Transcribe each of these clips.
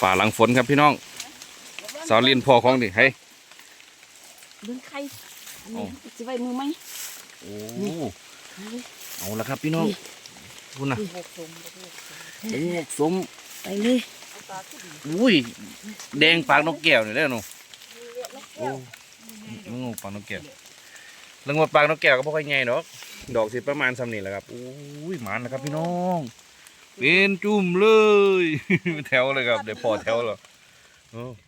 ฝ่าหลังฝนครับพี่น้องสาวลินพ่อของดิเฮ้ยเรื่องไข่อันโอ้นี้จะไว้มือไหมโอ้เอาเลยเอาละครับพี่น้องพูดนะโอ้สมไปเลยอุ้ยแดงปากนกแก้วนี่แหล้วหนูโอ้มึงงปากนกแก้วเรื่องว่าปากนกแก้วก็บ่ค่อยใหญ่ดอก ดอกสิประมาณซ้ำนี่แหละครับอุ้ยหมานนะครับพี่น้อง เป็นจุ่มเลย แถวเลยครับเดี๋ยวพอแถวแล้ว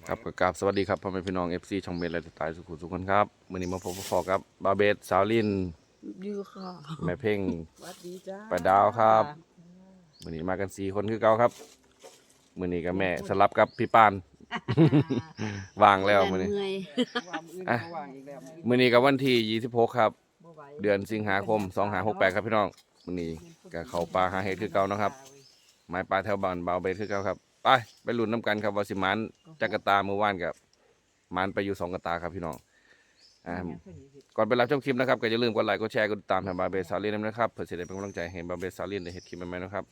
ครับก็กราบสวัสดีครับพ่อแม่พี่น้อง FC ช่องเบสและสไตล์สุขุมสุขคนครับมื้อนี้มาพบกับพ่อกับบาเบสสาวลินดีค่ะแม่เพ่งสวัสดีจ้าป้าดาวครับมื้อนี้มากันสี่คนคือเก่าครับมื้อนี้กับแม่สลับกับพี่ปานวางแล้วมื้อนี้เมื่อยอะมื้อนี้กับวันที่26ครับ เดือนสิงหาคม2568ครับพี่น้องมื้อนี้ก็เข้าป่าหาเห็ดคือเก่าเนาะครับ ไม้ปลาแถวบ้านเบาเบสคือเก่าครับ ไปไปลุ้นน้ำกันครับว่าสิหมันจักกะตาเมื่อวานกับหมันไปอยู่สองกระตาครับพี่น้องอ่าก่อนไปรับชมคลิปนะครับก็อย่าลืมกดไลค์กดแชร์กดติดตามทางบาเบสซาลีนนะครับเพื่อจะได้เป็นกำลังใจให้บาเบสซาลีนได้เห็นคลิปใหม่ๆนะครับ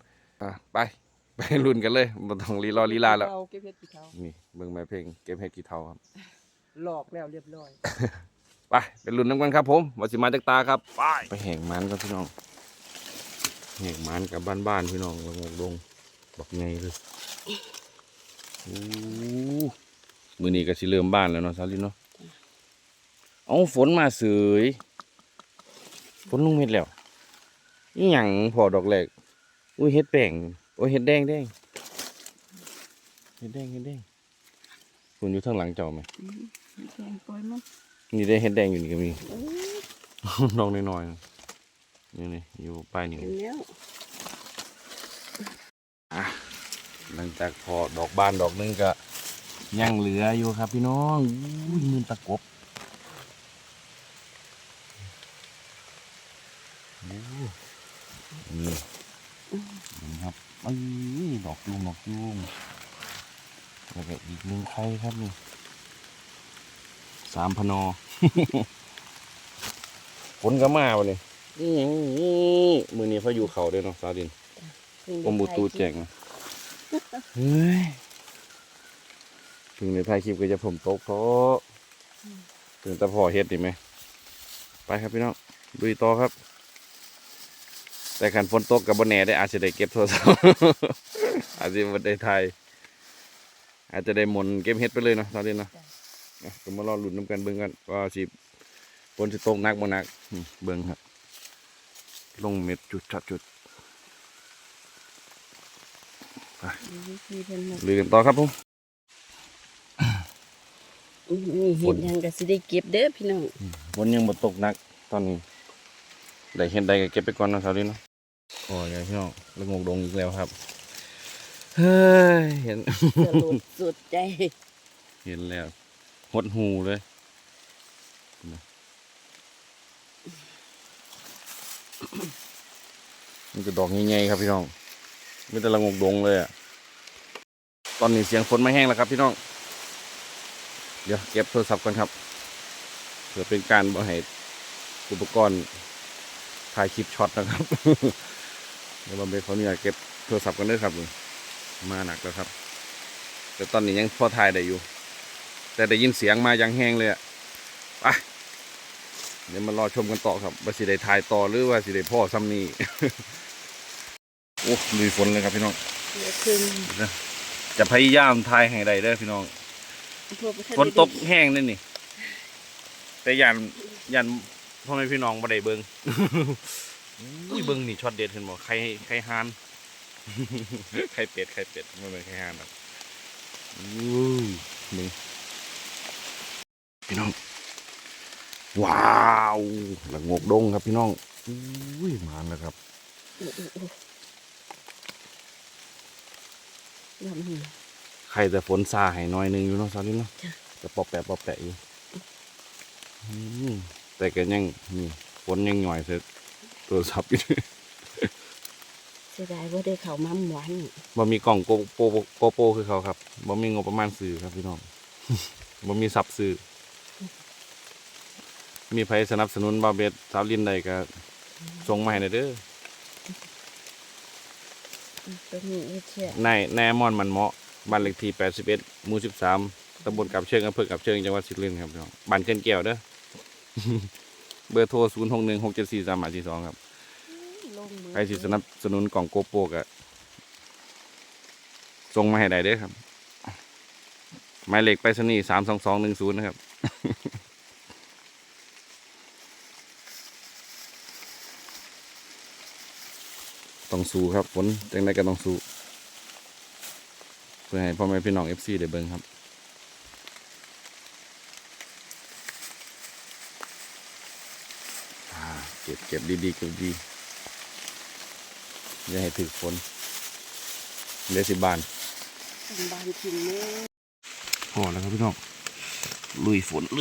อะไปไปลุ้นกันเลยไมันต้องรีรอลีลาแล้วเราเก็บเห็ดกี่เท้านี่เบิ่งแม่เพลงเกมเฮ็ดกี่เท่าครับหลอกแล้วเรียบร้อยไปไปลุ้นน้ำกันครับผมว่าสิมาจากตาครับไปไปแห่งมันครับพี่น้อง แห่งมันกับบ้านๆพี่น้องลงลงบอกไงเลยโอ้มือนี้ก็สิเริ่มบ้านแล้วเนาะซาลินเนาะเอาฝนมาเสยฝนลงเม็ดแล้วนี่หยังพอดอกแรกอุ้ยเฮ็ดแป้งโอ้ยเฮ็ดแดงแดงเฮ็ดแดงเฮ็ดแดงฝนอยู่ทางหลังเจ้าไหมแกงปล่อยมันนี่ได้เห็ดแดงอยู่นี่ก็มีน้องน้อยๆ นะนี่นี่อยู่ปลายนิ้วเห็นแล้วหลังจากพอดอกบานดอกหนึงก็ยังเหลืออยู่ครับพี่น้องอุ้ยมือตะกบโอ้นี่นี่ครับเอ้ยดอกยุงดอกยุงแล้วก็อีกหนึ่งไข่ครับนี่สามพนอฝนก็มาวันนี้ นี่หยังนี่มือนี้เขาอยู่เขาเด้วยเนาะซาดินกรมบุตูแจงนะเฮ้ยถึงในท้ายคลิปก็จะผมตกเพราะถึงตะพอเฮ็ดดีไหม ไปครับพี่น้องดุยต่อครับ แต่ขันฝนตกกับบนแหน่ได้อาจจะได้เก็บโทรศัพท์อาจจะบ่ได้ถ่ายอาจจะได้หมนเก็บเฮ็ดไปเลยเนาะซาดินเนาะอะก็มารอลุ้นน้ำกันเบิ่งกันว่าสิฝนสิตกหนักบ่หนักอืมเบิ่งครับ ลงเม็ดจุดชัดจุดวิธีเพิ่นน่ะลือกันต่อครับผมนี่เห็นยังก็สิได้เก็บเด้อพี่น้องฝนยังบ่ตกหนักตอนนี้ได้เห็นได้ก็เก็บไปก่อนเนาะสาวดินเนาะโอ้ยพี่น้องละงกดงอีกแล้วครับเฮ้ยเห็นสลดสุดใจ เห็นแล้วหดหูเลย มันจะดอกใหญ่ๆครับพี่น้องไม่แต่ละงกดงเลยอะตอนนี้เสียงฝนไม่แห้งแล้วครับพี่น้อง เดี๋ยวเก็บโทรศัพท์ก่อนครับเพื่อเป็นการบ่ให้อุปกรณ์ถ่ายคลิปช็อตนะครับ เดี๋ยวบำเพ็ญขออนุญาตเก็บโทรศัพท์กันด้วยครับมาหนักแล้วครับ แต่ตอนนี้ยังพอถ่ายได้อยู่ แต่ได้ยินเสียงมาย่างแห้งเลยอะไป เดี๋ยวมารอชมกันต่อครับว่าสิได้ถ่ายต่อหรือว่าสิได้พ่อซ้ำนี่โอ้ลุยฝนเลยครับพี่น้องเหลือครึ่งจะพยายามถ่ายให้ได้เด้อพี่น้องพวกประเทศฝนตกแห้งนี่นี่ แต่ยันยันพ่อแม่พี่น้องบ่ได้เบิงอุ้ยเบิงนี่ช็อตเด็ดเห็นบ่ไข่ไข่ฮานไข่เป็ดไข่เป็ดไม่เป็นไข่ฮานหรอกอู้มึงพี่น้อง ว้าวละงกดงครับพี่น้องอุ้ยมาแล้วครับลำนี่ใครแต่ฝนซาให้น้อยหนึงอยู่เนาะซาลินเนาะจ้ะจะปอบแปะปอบแปะอยู่อืมแต่ก็ยังนี่ฝนยังหน่อยเสร็จตัวสับอยู่เสียดายว่าได้เข้ามาหวานนี่บ่มีกล่องโกโปโกโปคือเขาครับบ่มีงบประมาณซื้อครับพี่น้องบ่มีซับซื้อ มีไผสนับสนุนบาเบสสาวลินใดก็ส่งมาให้หน่อยเด้อตัวนี้เฮ็ดเชื่อในในมอนมันเหมาะบ้านเลขที่81หมู่13ตำบลกับเชิงอำเภอกับเชิงจังหวัดสุรินทร์ครับพี่น้องบ้านเกินแก้วเด้อ เบอร์โทร0616743542ครับลงมือใครสิสนับสนุนกล่องโกโปกอะส่งมาให้ได้เด้อครับหมายเลขไปรษณีย์32210นะครับ ต้องสู้ครับฝนจังไดก็ต้องสู้เพื่อให้พ่อแม่พี่น้องเอฟซีได้เบิ่งครับอ่าเก็บเก็บดีๆเก็บดีอย่าให้ถึกฝนเดยวสิบานทำบานกินเนื้อพอแล้วครับพี่น้องลุยฝนเล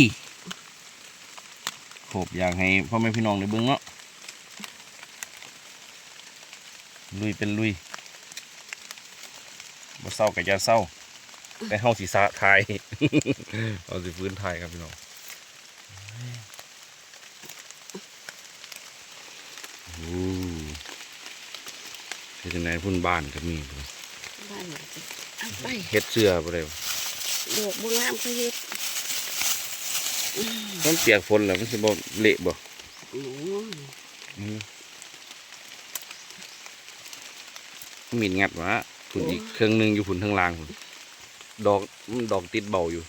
ยขบอยากให้พ่อแม่พี่น้องได้เบิ่งเนาะ ลุยเป็นลุยบ่เศร้ากับยาเศร้าแต่เฮาสิสะทายเอาสิฟื้นทายครับพี่น้องโอ้เฮ็ดจังไดพุ่นบ้านก็มีพุ่นบ้านหลังเอาไปเฮ็ดเสื้อบ่ได้บ่ดอกบุญงามเขาเฮ็ดมันเปียกฝนแล้วมันสิบ่เละบ่ โอ้ มีดงัดวะพุ่นอีกเครื่องหนึงอยู่พุ่นทางล่างพุ่นดอกดอกติดเบาอยู่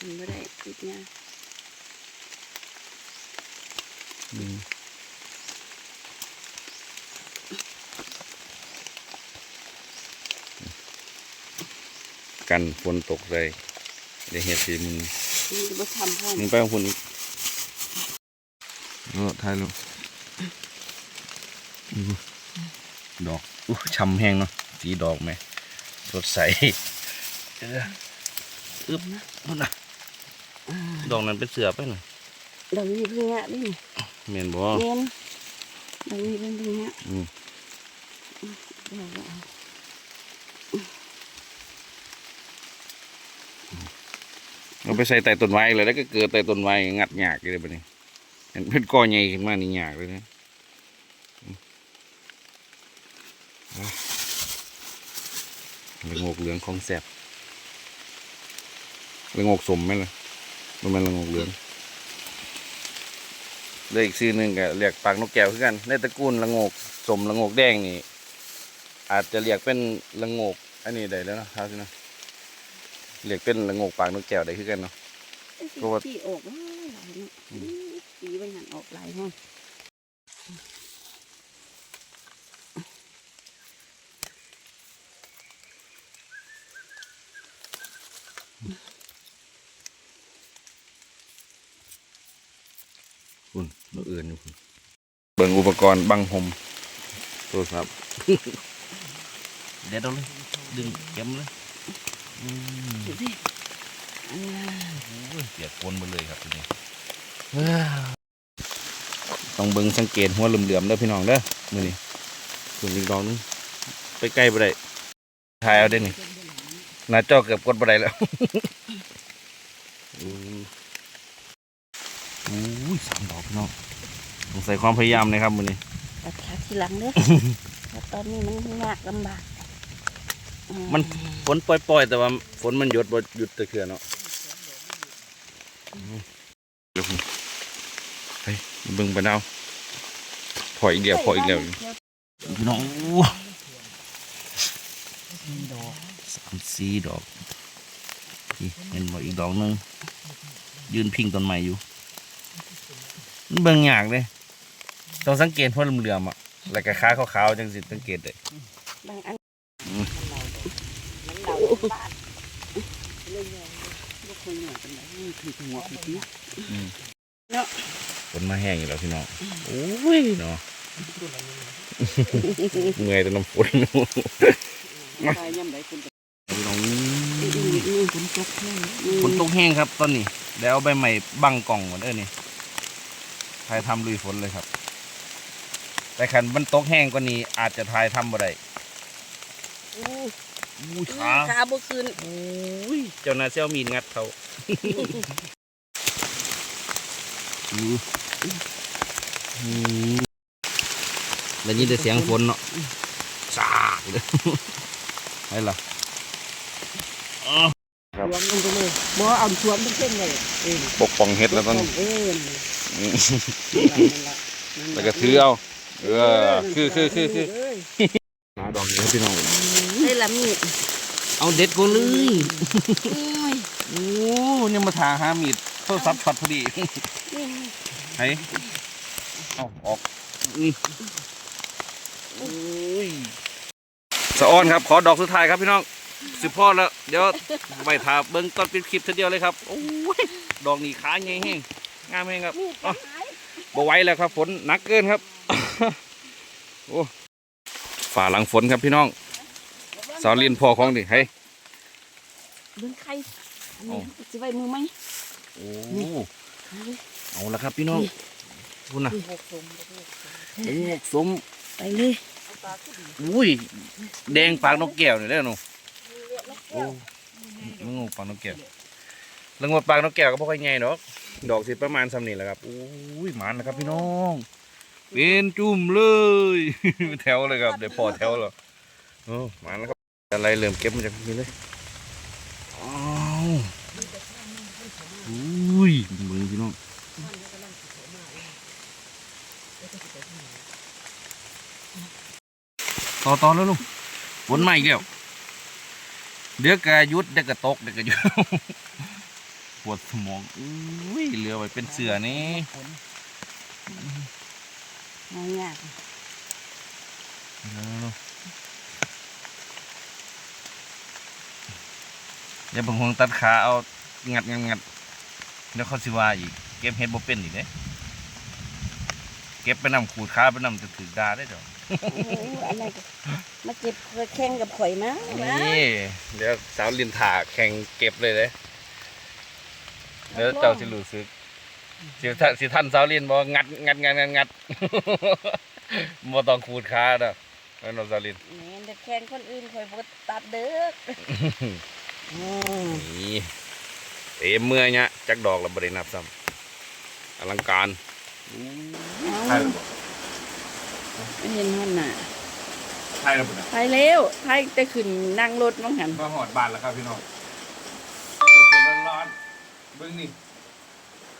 มันไม่ได้ติดเนี่ยกันฝนตกใส่ได้เฮ็ดสิมึงมึงไปของพุ่นอีกเออถ่ายลงดอก อู้ช้ำแห้งเนาะสีดอกไหมสดใสเอออึ๊บพุ่นน่ะดอกนั้นเป็นเสือไปหน่อยดอกนี้เพิ่งเงี้ยนี่แม่นบ่เงี้ยดอกนี้เป็นเพิ่งเงี้ยอืมเดี๋ยวเอาเอาไปใส่ใต้ต้นไม้เลยแล้วก็เกิดใต้ต้นไม้งัดหยากเลยบัดนี้เห็นเพิ่นก่อใหญ่ขึ้นมานี่หยากเลยนะ ละโงกเหลืองของแสบละโงกสมไหมล่ะมันเป็นละโงกเหลืองเลขอีกชื่อหนึ่งก็เรียกปากนกแก้วคือกัน ในตระกูลละโงกสมละโงกแดงนี่ อาจจะเรียกเป็นละโงกอันนี้ได้แล้วเนาะครับสินะเรียกเป็นละโงกปากนกแก้วได้คือกันเนาะเพราะว่าปีออกหลายเนาะปีบางหันออกหลายห้อง คุณเราเอื่นอยู่คุณเบิ่งอุปกรณ์บังหมโทรศัพท์เด็ดเอาเลยดึงเก็มเลยอืมดูสิอ่าโอ้ยเปียกปนหมดเลยครับทีนี้ต้องเบิ่งสังเกตหัวเหลื่อมๆเด้อพี่น้องเด้อมือนี้ส่วนอีกดอกหนึงไปใกล้บ่ได้ถ่ายเอาได้นี่หน้าจอเกือบกดบ่ได้แล้ว อู้อู้ยสามดอกพี่น้อง ต้องใส่ความพยายามนะครับมือนี้ตัดขาทีหลังเด้อเพราะตอนนี้มันยากลำบากอืมันฝนปล่อยๆ แต่ว่าฝนมันหยุดบ่หยุดแตะเคือเนาะเดี๋ยวผมไปเบิ่งไปดาวพออีกเดียวพออีกแล้วพี่น้องอู้สามสี่ดอกนี่เห็นบ่อีกดอกหนึงยืนพิงต้นไม้อยู่มันเบิ่งยากเลย ต้องสังเกตพวกเหลื่อมๆอะแล้วก็ขาขาวๆจังสิสังเกตได้บางอันอืมบ่คนเหนื่อยเป็นไรถึงหัวผิดเนี่ยอืมเนาะฝนมาแห้งอยู่แล้วพี่น้องโอ้ยเนาะเมื่อยแต่น้ำฝนตายย่ำไหนคนจะพี่น้องอีกอีกนี่ฝนตกแห้งอืมฝนตกแห้งครับตอนนี้เดี๋ยวเอาใบใหม่บังกล่องก่อนเด้อนี่ถ่ายทำลุยฝนเลยครับ แต่คันมันตกแห้งกว่านี้ อาจจะถ่ายทำบ่ได้อู้อู้ขาขาบ่คืนโอ้ยเจ้านาเซลมีนงัดเขาอู้อืมแล้วนี่ได้เสียงฝนเนาะสากเลยให้ล่ะครับรวมลงไปเลยบ่เอาสวมทั้งเส้นเลยเออปกป้องเฮ็ดแล้วตอนนี้เอออืมนั่นล่ะนั่นล่ะแล้วก็ถือเอา เออคือคือคือคือเอ้ยหาดอกนี้พี่น้องได้ละมีดเอาเด็ดกูเลยโอ้ยโอ้เนี่ยมาถาหามีดโทรศัพท์ช็อตพอดีนี่ไห้เอาออกนี่โอ้ยสะอ้อนครับ ขอดอกสุดท้ายครับพี่น้องสิบพ่อแล้ว เดี๋ยวไปถาเบิ้งต้นเป็นคลิปทีเดียวเลยครับโอ้ยดอกนี่ขาใหญ่แห้งงามแห้งครับมีดอ๋อหายบ่ไหวแล้วครับฝนหนักเกินครับ โอ้ฝ่าหลังฝนครับพี่น้องสาวลินพ่อของดิเฮ้ยเบิ่งไข่อันโอ้นี้สิไว้มือไหมโอ้เอาละครับพี่น้องพูดนะหกสมบ่ได้โอ้สมไปเลยเอาปลาขึ้นดีอุ้ยแดงปากนกแก้วนี่ได้อหนูโอ้มึงงูปากนกแก้วเรื่องว่าปากนกแก้วก็บ่ค่อยใหญ่ดอกดอกสิประมาณสำนี้แหละครับอุ้ยหมานนะครับพี่น้อง เป็นจุ่มเลย แถวเลยครับ เดี๋ยวพอแถวแล้วโอ้มาแล้วครับ อะไรเริ่มเก็บมาจากนี้เลยอ้าวอุ้ยมึงพี่น้องต่อต่อแล้วลุงฝนมาอีกแล้วเดี๋ยวกะยุดเดี๋ยวกะตกเดี๋ยวกะยุดปวดสมองอุ้ยเรือไปเป็นเสือนี่ งานยากเดี๋ยวผมคงตัดขาเอางัดงัดงัดเดี๋ยวเขาสิว่าอีก เก็บเฮ็ดบ่เป็นอีกเด้เก็บไปนำขูดขาไปนำจะถือดาได้เด้อโอ้โหอันนั้นก็มาเก็บแข่งกับข่อยมามานี่เดี๋ยวสาวลินถาแข่งเก็บเลยเด้เดี๋ยวเจ้าสิรู้สึก สิท่านสิท่านสาวลินบ่งัดงัดงัดงัดงัดบ่ต้องขูดขาเด้อแม่นบ่สาวลินแหม่แต่แข่งคนอื่นข่อยบ่ตัดเด้ออืมนี่เต็มเมื่อเนี่ยจักดอกแล้วบ่ได้นับซ้ำอลังการเอาไม่เห็นหันหน้าใช่แล้วบ่นะไปเร็วไปแต่ขึ้นนั่งรถมั้งหันมาหอดบ้านแล้วครับพี่น้องสดๆร้อนๆเบิ่งนี่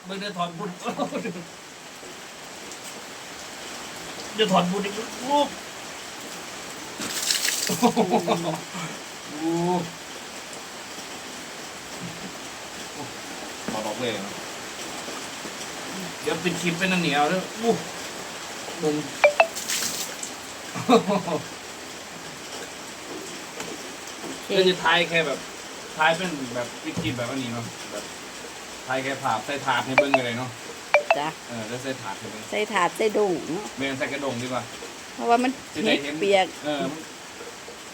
เบิ่งเดือถอนบุญเดือถอนบุญอีกลูกโอ้โหมาบอกเลยนะเดี๋ยวเป็นคลิปเป็นอันเหนียวด้วยอู้มึงโอเคก็จะทายแค่แบบทายเป็นแบบคลิปๆแบบอันนี้เนาะแบบ ทายแค่ภาพใส่ถาดให้เบิ่งกันเลยเนาะจ้ะเออแล้วใส่ถาดให้เบิ่งใส่ถาดใส่ดงเนาะไม่งั้นใส่กระดงดีกว่าเพราะว่ามันจะได้เห็ดเห็นเปียกเออมัน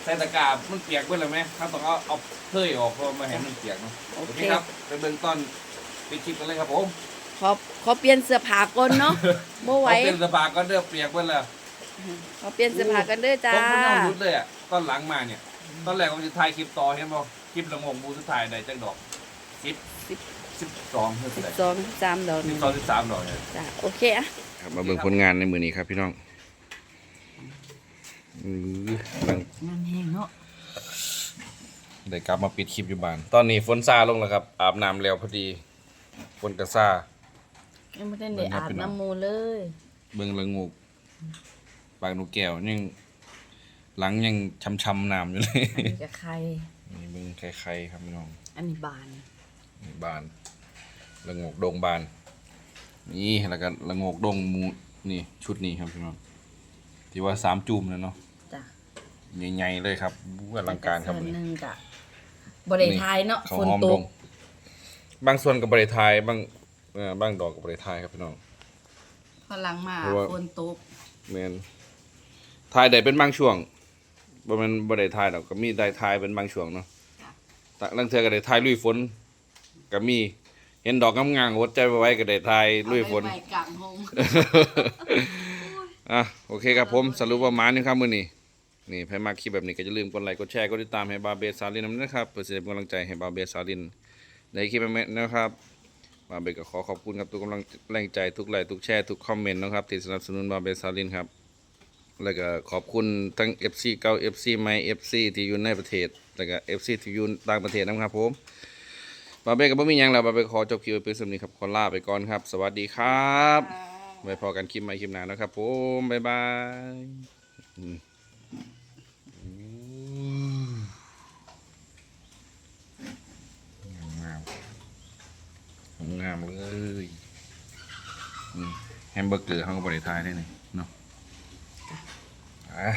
ใส่ตะกร้ามันเปียกเบิ่งแล้วไหมถ้าต้องเอาเอาเทยออกเพราะมาเห็นมันเปียกเนาะโอโอเคเคครับไปเบิ่งตอนไปคลิปกันเลยครับผมขอขอเปลี่ยนเสื้อผ้าก่อนเนาะบ่ไหวเอาเป็นสปาก็เด้อเปียกเบิ่งแล้ว ขอเปลี่ยนเสื้อผ้ากันเด้อจ้า ผมเพิ่งเอารุดเลยอะตอนหลังมาเนี่ย ตอนแรกผมจะถ่ายคลิปต่อเห็นบ่คลิปละงงบูสุดท้ายได้จังดอก สิบสิบสิบสองเท่าไหร่สองสามดอกสิบสองสิบสามดอกเนี่ยจ้ะโอเคอะครับมาเบิ่งผลงานในมือนี้ครับพี่น้องอื้อนั่งนั่นเองเนาะได้กลับมาปิดคลิปอยู่บ้าน ตอนนี้ฝนซาลงแล้วครับ อาบน้ำแล้วพอดี ฝนกระซายังไม่ได้ได้อาบน้ำมูเลย เบิ่งละงูกปากนกแก้วยังหลังยังช้ำๆน้ำอยู่เลยอันนี้กับใครนี่เบิ่งไข่ๆครับพี่น้อง อันนี้บานนี่ บานละโงกดงบาน นี่แล้วก็ละโงกดงหมูนี่ชุดนี้ครับพี่น้องที่ว่าสามจุ่มนะเนาะจ้ะใหญ่ๆเลยครับบู๊อลังการครับส่วนนี่หนึ่งกะบริทายเนาะข้าวฝนหอมตดกงบางส่วนกับบริทายบางเอ่อบางดอกกับบริทายครับพี่น้องพลังมาเพราะว่าฝนตกแมนทายได้เป็นบางช่วงบ่แม่นบ่ได้ทายดอกก็มีได้ทายเป็นบางช่วงเนาะตะลังเทื่อก็ได้ทายลุยฝน ก็มี เห็นดอกงามๆอดใจบ่ไหว้ก็ได้ทายลุยฝนเอาไปไว้กลางห้องอะโอเคครับผมสรุปว่าหมานี่ครับมื้อนี้นี่ใครมาคลิปแบบนี้ก็อย่าลืมกดไลค์กดแชร์กดติดตามให้บาเบสซาลินนำนะครับเพื่อจะเป็นกำลังใจให้บาเบสซาลินในคลิปแบบนี้นะครับบาเบสก็ขอขอบคุณครับทุกกำลังแรงใจทุกไลค์ทุกแชร์ทุกคอมเมนต์นะครับที่สนับสนุนบาเบสซาลินครับแล้วก็ขอบคุณทั้ง FC เก่า FC ใหม่ FC ที่อยู่ในประเทศแล้วก็ FC ที่อยู่ต่างประเทศนะครับผม บาเบ้กับบ่มีหยังแล้วบาเบ้ขอจบคลิปไว้เพียงเท่านี้ครับขอลาไปก่อนครับ สวัสดีครับไว้พอกันคลิปใหม่คลิปหน้านะครับผมบ๊ายบายอืมงามงามเลยอืมแฮมเบอร์เกอร์เขาก็บริทายได้เลยเนาะอะ